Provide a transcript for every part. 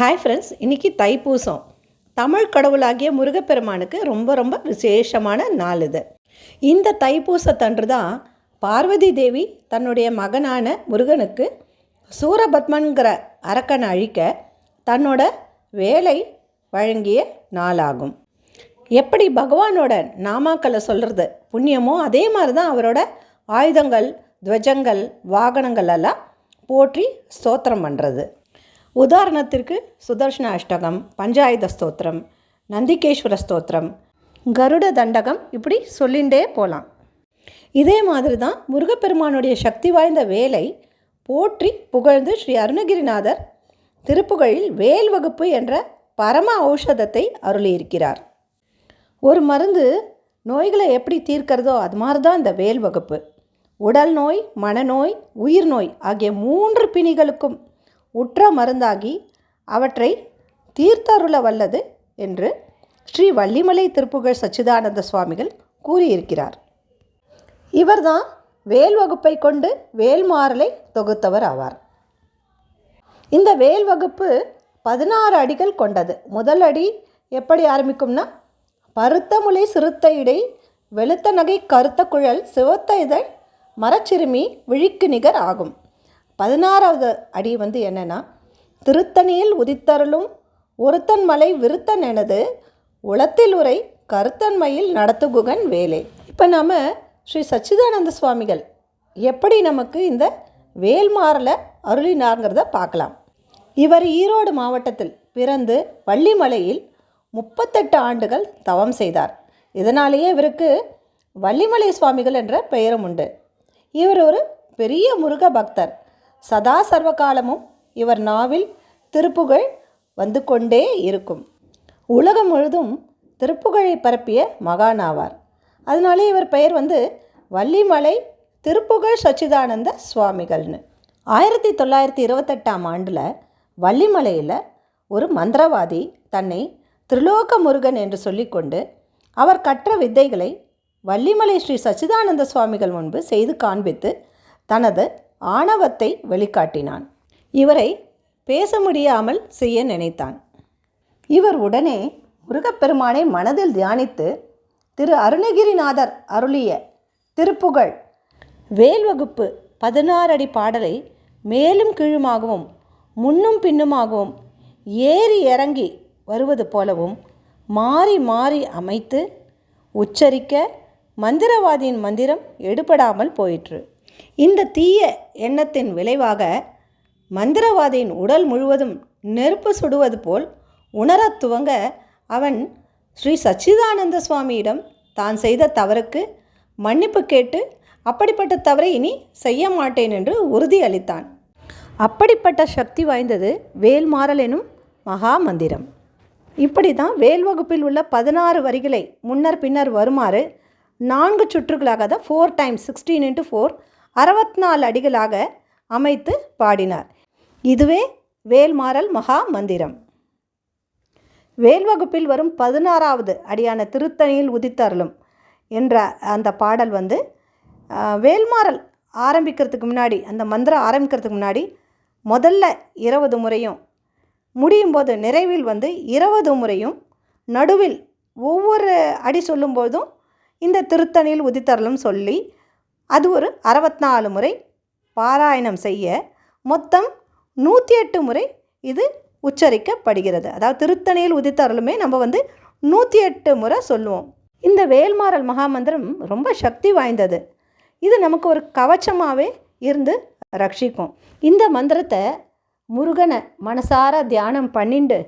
Hi friends இன்றைக்கி தைப்பூசம். தமிழ் கடவுளாகிய முருகப்பெருமானுக்கு ரொம்ப ரொம்ப விசேஷமான நாள் இது. இந்த தைப்பூசத்தன்று தான் பார்வதி தேவி தன்னுடைய மகனான முருகனுக்கு சூரபத்மன்கிற அரக்கனை அழிக்க தன்னோட வேலை வழங்கிய நாளாகும். எப்படி பகவானோட நாமாக்களை சொல்கிறது புண்ணியமோ அதே மாதிரி தான் அவரோட ஆயுதங்கள் துவஜங்கள் வாகனங்கள் எல்லாம் போற்றி ஸ்தோத்திரம் பண்ணுறது உதாரணத்திற்கு சுதர்ஷன அஷ்டகம் பஞ்சாயுத ஸ்தோத்திரம் நந்திகேஸ்வர ஸ்தோத்திரம் கருட தண்டகம் இப்படி சொல்லிகிட்டே போகலாம் இதே மாதிரி தான் முருகப்பெருமானுடைய சக்தி வாய்ந்த வேலை போற்றி புகழ்ந்து ஸ்ரீ அருணகிரிநாதர் திருப்புகழில் வேல் வகுப்பு என்ற பரம ஔஷதத்தை அருளியிருக்கிறார். ஒரு மருந்து நோய்களை எப்படி தீர்க்கிறதோ அது மாதிரி தான் இந்த வேல் வகுப்பு. உடல் நோய் மனநோய் உயிர் நோய் ஆகிய மூன்று பிணிகளுக்கும் உற்ற மருந்தாகி அவற்றை தீர்த்தருள வல்லது என்று ஸ்ரீ வள்ளிமலை திருப்புகழ் சச்சிதானந்த சுவாமிகள் கூறியிருக்கிறார். இவர்தான் வேல் வகுப்பை கொண்டு வேல்மாறலை தொகுத்தவர் ஆவார். இந்த வேல் வகுப்பு பதினாறு அடிகள் கொண்டது. முதல் அடி எப்படி ஆரம்பிக்கும்னா பருத்த முலை சிறுத்த இடை வெளுத்த நகை கருத்த குழல் சிவத்த இதழ் மரச்சிறுமி விழிக்கு நிகர் ஆகும். பதினாறாவது அடி வந்து என்னென்னா திருத்தணியில் உதித்தருளும் ஒருத்தன் மலை விருத்தன் எனது உளத்தில் உரை கருத்தன்மையில் நடத்துகுகன் வேலை. இப்போ நம்ம ஸ்ரீ சச்சிதானந்த சுவாமிகள் எப்படி நமக்கு இந்த வேல்மாரில் அருளினார்ங்கிறத பார்க்கலாம். இவர் ஈரோடு மாவட்டத்தில் பிறந்து வள்ளிமலையில் முப்பத்தெட்டு ஆண்டுகள் தவம் செய்தார். இதனாலேயே இவருக்கு வள்ளிமலை சுவாமிகள் என்ற பெயரும் உண்டு. இவர் ஒரு பெரிய முருக பக்தர். சதா சர்வகாலமும் இவர் நாவில் திருப்புகழ் வந்து கொண்டே இருக்கும். உலகம் முழுதும் திருப்புகழை பரப்பிய மகானாவார் அதனாலே இவர் பெயர் வந்து வள்ளிமலை திருப்புகழ் சச்சிதானந்த சுவாமிகள்னு. ஆயிரத்தி தொள்ளாயிரத்தி இருபத்தெட்டாம் ஆண்டில் வள்ளிமலையில் ஒரு மந்திரவாதி தன்னை திருலோக முருகன் என்று சொல்லிக்கொண்டு அவர் கற்ற வித்தைகளை வள்ளிமலை ஸ்ரீ சச்சிதானந்த சுவாமிகள் முன்பு செய்து காண்பித்து தனது ஆணவத்தை வெளிக்காட்டினான். இவரை பேச முடியாமல் செய்ய நினைத்தான். இவர் உடனே முருகப்பெருமானை மனதில் தியானித்து திரு அருணகிரிநாதர் அருளிய திருப்புகழ் வேல் வகுப்பு பதினாறு அடி பாடலை மேலும் கீழுமாகவும் முன்னும் பின்னுமாகவும் ஏறி இறங்கி வருவது போலவும் மாறி மாறி அமைத்து உச்சரிக்க மந்திரவாதியின் மந்திரம் எடுபடாமல் போயிற்று. இந்த தீய எண்ணத்தின் விளைவாக மந்திரவாதியின் உடல் முழுவதும் நெருப்பு சுடுவது போல் உணரத் துவங்க அவன் ஸ்ரீ சச்சிதானந்த சுவாமியிடம் தான் செய்த தவறுக்கு மன்னிப்பு கேட்டு அப்படிப்பட்ட தவறை இனி செய்ய மாட்டேன் என்று உறுதியளித்தான் அப்படிப்பட்ட சக்தி வாய்ந்தது வேல்மாறல் எனும் மகா மந்திரம். இப்படி தான் வேல் வகுப்பில் உள்ள பதினாறு வரிகளை முன்னர் பின்னர் வருமாறு நான்கு சுற்றுகளாக தான் four times sixteen into four அறுபத்தி நாலு அடிகளாக அமைத்து பாடினார். இதுவே வேல்மாறல் மகா மந்திரம். வேல் வகுப்பில் வரும் பதினாறாவது அடியான திருத்தணியில் உதித்தருளும் என்ற அந்த பாடல் வந்து வேல்மாறல் ஆரம்பிக்கிறதுக்கு முன்னாடி அந்த மந்திரம் ஆரம்பிக்கிறதுக்கு முன்னாடி முதல்ல இருபது முறையும் முடியும் போது நிறைவில் வந்து இருபது முறையும் நடுவில் ஒவ்வொரு அடி சொல்லும்போதும் இந்த திருத்தணியில் உதித்தரலும் சொல்லி அது ஒரு அறுபத்நாலு முறை பாராயணம் செய்ய மொத்தம் நூற்றி எட்டு முறை இது உச்சரிக்கப்படுகிறது. அதாவது திருத்தணியில் உதித்தருளுமே நம்ம வந்து நூற்றி எட்டு முறை சொல்லுவோம். இந்த வேல்மாறல் மகாமந்திரம் ரொம்ப சக்தி வாய்ந்தது. இது நமக்கு ஒரு கவச்சமாகவே இருந்து ரட்சிக்கும். இந்த மந்திரத்தை முருகனை மனசார தியானம் பண்ணிண்டு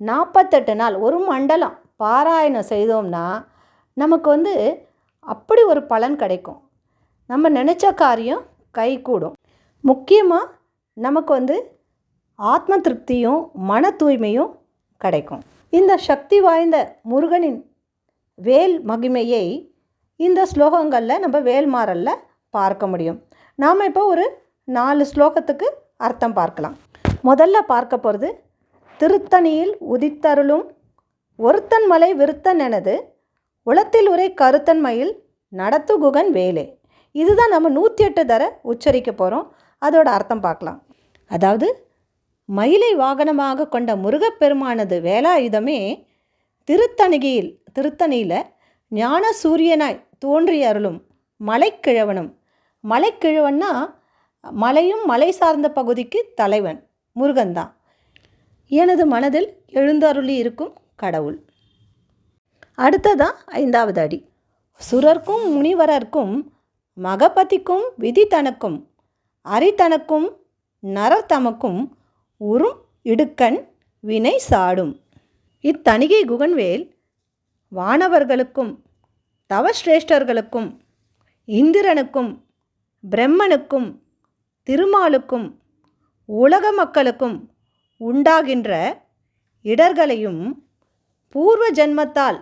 நாற்பத்தெட்டு நாள் ஒரு மண்டலம் பாராயணம் செய்தோம்னா நமக்கு வந்து அப்படி ஒரு பலன் கிடைக்கும். நம்ம நினச்ச காரியம் கை கூடும் முக்கியமாக நமக்கு வந்து ஆத்ம திருப்தியும் மன தூய்மையும் கிடைக்கும். இந்த சக்தி வாய்ந்த முருகனின் வேல் மகிமையை இந்த ஸ்லோகங்களில் நம்ம வேல்மாறலில் பார்க்க முடியும். நாம் இப்போ ஒரு நாலு ஸ்லோகத்துக்கு அர்த்தம் பார்க்கலாம். முதல்ல பார்க்க போகிறது திருத்தணியில் உதித்தருளும் ஒருத்தன் மலை விருத்தன் எனது உளத்தில் உரை கருத்தன்மையில் நடத்து குகன் வேலே. இதுதான் நம்ம நூற்றி எட்டு தர உச்சரிக்க போகிறோம் அதோட அர்த்தம் பார்க்கலாம். அதாவது மயிலை வாகனமாக கொண்ட முருகப்பெருமானது வேலாயுதமே திருத்தணிகையில் திருத்தணியில் ஞான சூரியனாய் தோன்றி அருளும் மலைக்கிழவனும். மலைக்கிழவன்னா மலையும் மலை சார்ந்த பகுதிக்கு தலைவன் முருகன்தான் எனது மனதில் எழுந்தருளி இருக்கும் கடவுள். அடுத்ததான் ஐந்தாவது அடி. சுரர்க்கும் முனிவரர்க்கும் மகபதிக்கும் விதி தனக்கும் அரிதனக்கும் நரர் தமக்கும் உறும் இடுக்கண் வினை சாடும். இத்தணிகை குகன்வேல் வானவர்களுக்கும் தவசிரேஷ்டர்களுக்கும் இந்திரனுக்கும் பிரம்மனுக்கும் திருமாலுக்கும் உலக மக்களுக்கும் உண்டாகின்ற இடர்களையும் பூர்வ ஜன்மத்தால்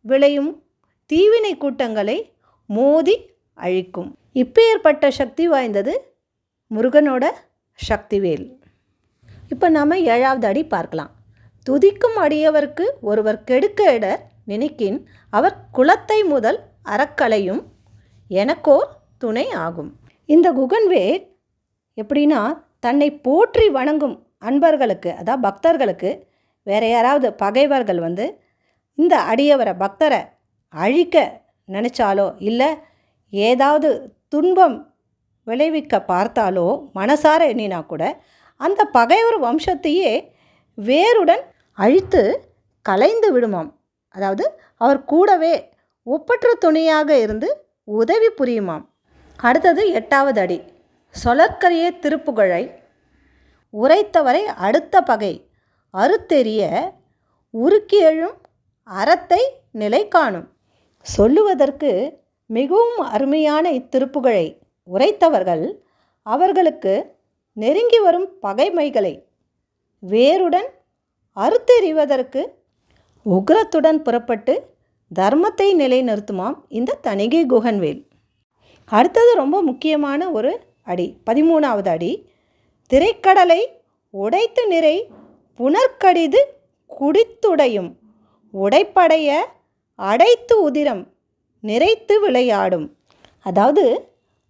விளையும் தீவினை கூட்டங்களை மோதி அழிக்கும். இப்பேற்பட்ட சக்தி வாய்ந்தது முருகனோட சக்திவேல். இப்போ நாம் ஏழாவது அடி பார்க்கலாம். துதிக்கும் அடியவர்க்கு ஒருவர் கெடுக்க இட நினைக்கின் அவர் குலத்தை முதல் அறக்கலையும் எனக்கோ துணை ஆகும். இந்த குகன்வேல் எப்படின்னா தன்னை போற்றி வணங்கும் அன்பர்களுக்கு அதாவது பக்தர்களுக்கு வேற யாராவது பகைவர்கள் வந்து இந்த அடியவரை பக்தரை அழிக்க நினச்சாலோ இல்லை ஏதாவது துன்பம் விளைவிக்க பார்த்தாலோ மனசார எண்ணினா கூட அந்த பகைவர் வம்சத்தையே வேருடன் அழித்து கலைந்து விடுமாம். அதாவது அவர் கூடவே ஒப்பற்ற துணையாக இருந்து உதவி புரியுமாம். அடுத்தது எட்டாவது அடி. சொலற்கரிய திருப்புகழை உரைத்தவரை அடுத்த பகை. அறுத்தெறிய உருக்கி எழும் அறத்தை நிலை காணும் சொல்லுவதற்கு மிகவும் அருமையான இத்திருப்புகழை உரைத்தவர்கள் அவர்களுக்கு நெருங்கி வரும் பகைமைகளை வேருடன் அறுத்தெறிவதற்கு உக்ரத்துடன் புறப்பட்டு தர்மத்தை நிலைநிறுத்துமாம் இந்த தணிகை குகன்வேல். அடுத்தது ரொம்ப முக்கியமான ஒரு அடி பதிமூணாவது அடி. திரைக்கடலை உடைத்து நிறை புனர்கடிது குடித்துடையும் உடைப்படைய அடைத்து உதிரம் நிறைத்து விளையாடும். அதாவது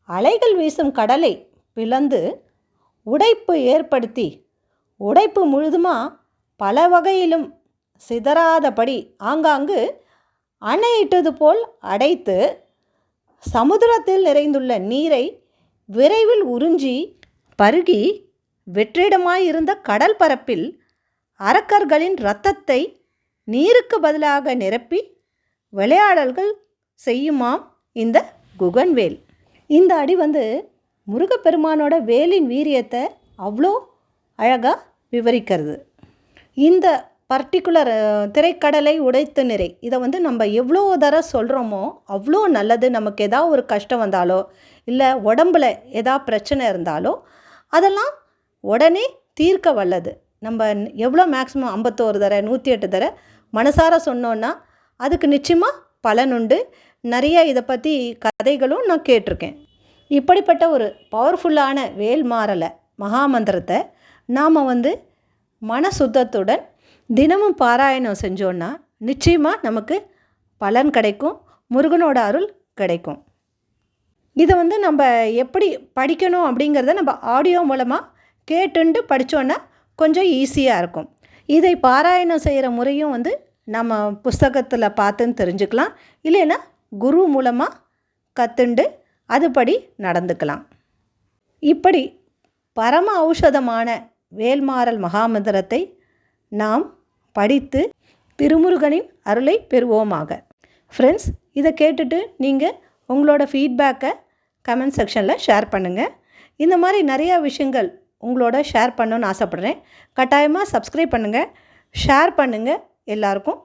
அலைகள் வீசும் கடலை பிளந்து உடைப்பு ஏற்படுத்தி உடைப்பு முழுதுமாக பல வகையிலும் சிதறாதபடி ஆங்காங்கு அணையிட்டது போல் அடைத்து சமுத்திரத்தில் நிறைந்துள்ள நீரை விரைவில் உறிஞ்சி பருகி வெற்றிடமாயிருந்த கடல் பரப்பில் அரக்கர்களின் இரத்தத்தை நீருக்கு பதிலாக நிரப்பி விளையாடல்கள் செய்யுமாம் இந்த குகன்வேல் இந்த அடி வந்து முருகப்பெருமானோட வேலின் வீரியத்தை அவ்வளோ அழகாக விவரிக்கிறது. இந்த பர்டிகுலர் திரைக்கடலை உடைத்து நிறை. இதை வந்து நம்ம எவ்வளோ தர சொல்கிறோமோ அவ்வளோ நல்லது. நமக்கு ஏதாவது ஒரு கஷ்டம் வந்தாலோ இல்லை உடம்பில் ஏதாவது பிரச்சனை இருந்தாலோ அதெல்லாம் உடனே தீர்க்க வல்லது. நம்ம எவ்வளோ மேக்ஸிமம் ஐம்பத்தோரு தர நூற்றி எட்டு தர மனசார சொன்னோன்னா அதுக்கு நிச்சயமாக பலனுண்டு நிறைய இதை பற்றி கதைகளும் நான் கேட்டிருக்கேன். இப்படிப்பட்ட ஒரு பவர்ஃபுல்லான வேல் மாறலை மகாமந்திரத்தை நாம் வந்து மன சுத்தத்துடன் தினமும் பாராயணம் செஞ்சோன்னா நிச்சயமாக நமக்கு பலன் கிடைக்கும் முருகனோட அருள் கிடைக்கும். இதை வந்து நம்ம எப்படி படிக்கணும் அப்படிங்கிறத நம்ம ஆடியோ மூலமாக கேட்டுண்டு படித்தோன்னா கொஞ்சம் ஈஸியாக இருக்கும். இதை பாராயணம் செய்கிற முறையும் வந்து நம்ம புஸ்தகத்தில் பார்த்துன்னு தெரிஞ்சுக்கலாம். இல்லைன்னா குரு மூலமாக கற்றுண்டு அதுபடி நடந்துக்கலாம். இப்படி பரம ஔஷதமான வேல்மாறல் மகாமந்திரத்தை நாம் படித்து திருமுருகனின் அருளை பெறுவோமாக. ஃப்ரெண்ட்ஸ் இதை கேட்டுட்டு நீங்கள் உங்களோட ஃபீட்பேக்கை கமெண்ட் செக்ஷனில் ஷேர் பண்ணுங்கள் இந்த மாதிரி நிறையா விஷயங்கள் உங்களோட ஷேர் பண்ணணுன்னு ஆசைப்பட்றேன். கட்டாயமாக சப்ஸ்கிரைப் பண்ணுங்கள் ஷேர் பண்ணுங்கள் எல்லாருக்கும்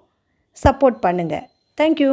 சப்போர்ட் பண்ணுங்கள் தேங்க்யூ